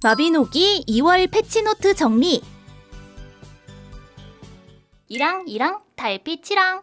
마비노기 2월 패치노트 정리. 이랑 이랑 달빛이랑.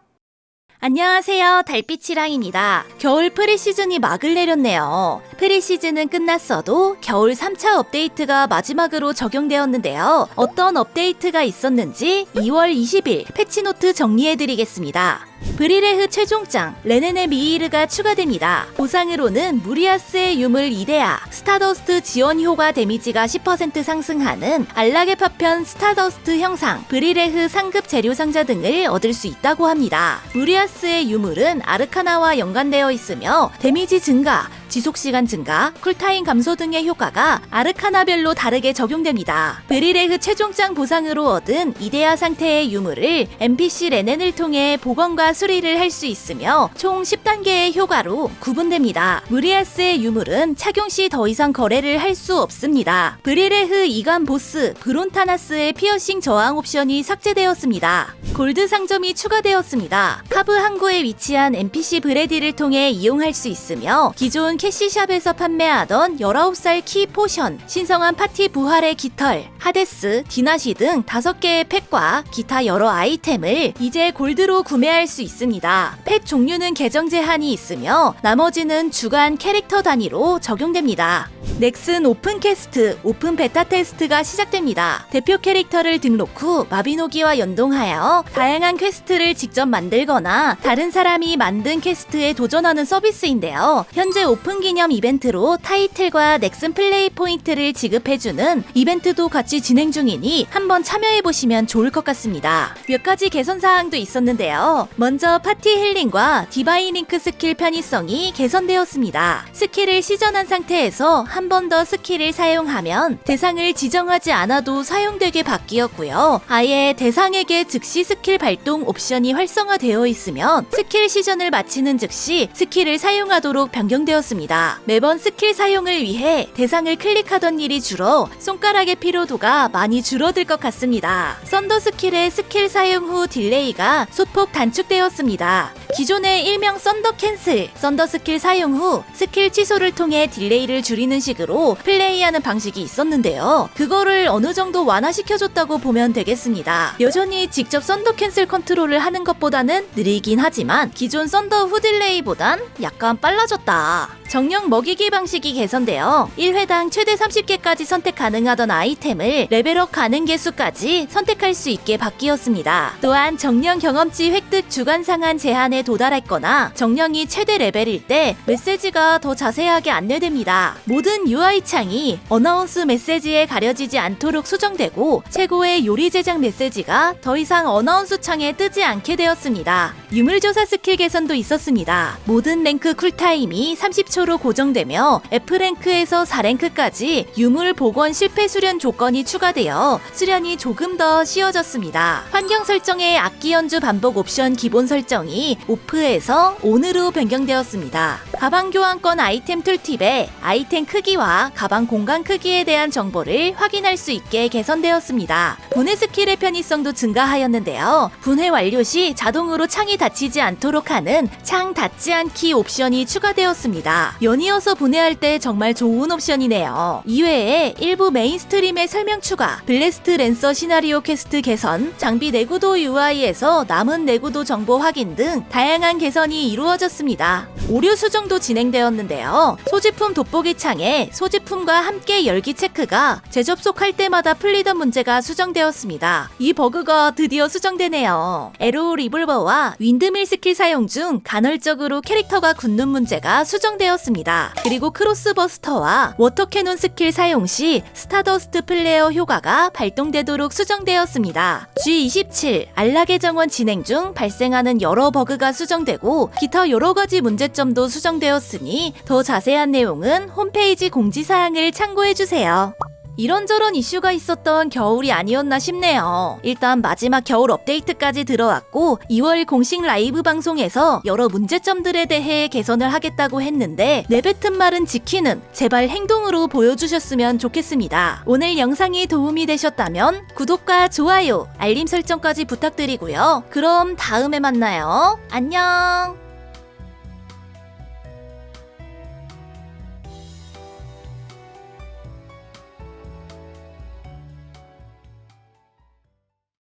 안녕하세요. 달빛이랑입니다. 겨울 프리시즌이 막을 내렸네요. 프리시즌은 끝났어도 겨울 3차 업데이트가 마지막으로 적용되었는데요. 어떤 업데이트가 있었는지 2월 20일 패치노트 정리해드리겠습니다 브리레흐 최종장 레네네 미이르가 추가됩니다. 보상으로는 무리아스의 유물 이데아, 스타더스트 지원 효과 데미지가 10% 상승하는 알라게 파편 스타더스트 형상, 브리레흐 상급 재료 상자 등을 얻을 수 있다고 합니다. 무리아스의 유물은 아르카나와 연관되어 있으며 데미지 증가, 지속시간 증가, 쿨타임 감소 등의 효과가 아르카나별로 다르게 적용됩니다. 브리레흐 최종장 보상으로 얻은 이데아 상태의 유물을 NPC 레넨을 통해 복원과 수리를 할 수 있으며 총 10단계의 효과로 구분됩니다. 무리아스의 유물은 착용 시 더 이상 거래를 할 수 없습니다. 브리레흐 이간 보스 브론타나스의 피어싱 저항 옵션이 삭제되었습니다. 골드 상점이 추가되었습니다. 하브 항구에 위치한 NPC 브레디를 통해 이용할 수 있으며 기존 캐시샵에서 판매하던 19살 키 포션, 신성한 파티 부활의 깃털, 하데스, 디나시 등 5개의 팩과 기타 여러 아이템을 이제 골드로 구매할 수 있습니다. 팩 종류는 계정 제한이 있으며 나머지는 주간 캐릭터 단위로 적용됩니다. 넥슨 오픈 캐스트, 오픈 베타 테스트가 시작됩니다. 대표 캐릭터를 등록 후 마비노기와 연동하여 다양한 퀘스트를 직접 만들거나 다른 사람이 만든 퀘스트에 도전하는 서비스인데요. 현재 오픈 기념 이벤트로 타이틀과 넥슨 플레이 포인트를 지급해주는 이벤트도 같이 진행 중이니 한번 참여해 보시면 좋을 것 같습니다. 몇 가지 개선 사항도 있었는데요. 먼저 파티 힐링과 디바인 링크 스킬 편의성이 개선되었습니다. 스킬을 시전한 상태에서 한 번 더 스킬을 사용하면 대상을 지정하지 않아도 사용되게 바뀌었고요. 아예 대상에게 즉시 스킬 발동 옵션이 활성화되어 있으면 스킬 시전을 마치는 즉시 스킬을 사용하도록 변경되었습니다. 매번 스킬 사용을 위해 대상을 클릭하던 일이 줄어 손가락의 피로도가 많이 줄어들 것 같습니다. 썬더 스킬의 스킬 사용 후 딜레이가 소폭 단축되었습니다. 기존의 일명 썬더 캔슬, 썬더 스킬 사용 후 스킬 취소를 통해 딜레이를 줄이는 식으로 플레이하는 방식이 있었는데요. 그거를 어느 정도 완화시켜줬다고 보면 되겠습니다. 여전히 직접 썬더 캔슬 컨트롤을 하는 것보다는 느리긴 하지만 기존 썬더 후 딜레이보단 약간 빨라졌다. 정령 먹이기 방식이 개선되어 1회당 최대 30개까지 선택 가능하던 아이템을 레벨업 가능 개수까지 선택할 수 있게 바뀌었습니다. 또한 정령 경험치 획득 주간 상한 제한에 도달했거나 정령이 최대 레벨일 때 메시지가 더 자세하게 안내됩니다. 모든 UI 창이 어나운스 메시지에 가려지지 않도록 수정되고 최고의 요리 제작 메시지가 더 이상 어나운스 창에 뜨지 않게 되었습니다. 유물조사 스킬 개선도 있었습니다. 모든 랭크 쿨타임이 30초로 고정되며 F랭크에서 4랭크까지 유물 복원 실패 수련 조건이 추가되어 수련이 조금 더 쉬워졌습니다. 환경 설정의 악기 연주 반복 옵션 기본 설정이 오프에서 온으로 변경되었습니다. 가방 교환권 아이템 툴팁에 아이템 크기와 가방 공간 크기에 대한 정보를 확인할 수 있게 개선되었습니다. 분해 스킬의 편의성도 증가하였는데요. 분해 완료 시 자동으로 창이 닫히지 않도록 하는 창 닫지 않기 옵션이 추가되었습니다. 연이어서 분해할 때 정말 좋은 옵션이네요. 이외에 일부 메인스트림의 설명 추가, 블레스트 랜서 시나리오 퀘스트 개선, 장비 내구도 UI에서 남은 내구도 정보 확인 등 다양한 개선이 이루어졌습니다. 오류 수정도 진행되었는데요. 소지품 돋보기 창에 소지품과 함께 열기 체크가 재접속할 때마다 풀리던 문제가 수정되었습니다. 이 버그가 드디어 수정되네요. 에로 리볼버와 윈드밀 스킬 사용 중 간헐적으로 캐릭터가 굳는 문제가 수정되었습니다. 그리고 크로스버스터와 워터캐논 스킬 사용 시 스타더스트 플레어 효과가 발동되도록 수정되었습니다. G27 안락의 정원 진행 중 발생하는 여러 버그가 수정되고 기타 여러 가지 문제점도 수정되었으니 더 자세한 내용은 홈페이지 공지사항을 참고해주세요. 이런저런 이슈가 있었던 겨울이 아니었나 싶네요. 일단 마지막 겨울 업데이트까지 들어왔고 2월 공식 라이브 방송에서 여러 문제점들에 대해 개선을 하겠다고 했는데 내뱉은 말은 지키는 제발 행동으로 보여주셨으면 좋겠습니다. 오늘 영상이 도움이 되셨다면 구독과 좋아요, 알림 설정까지 부탁드리고요. 그럼 다음에 만나요. 안녕!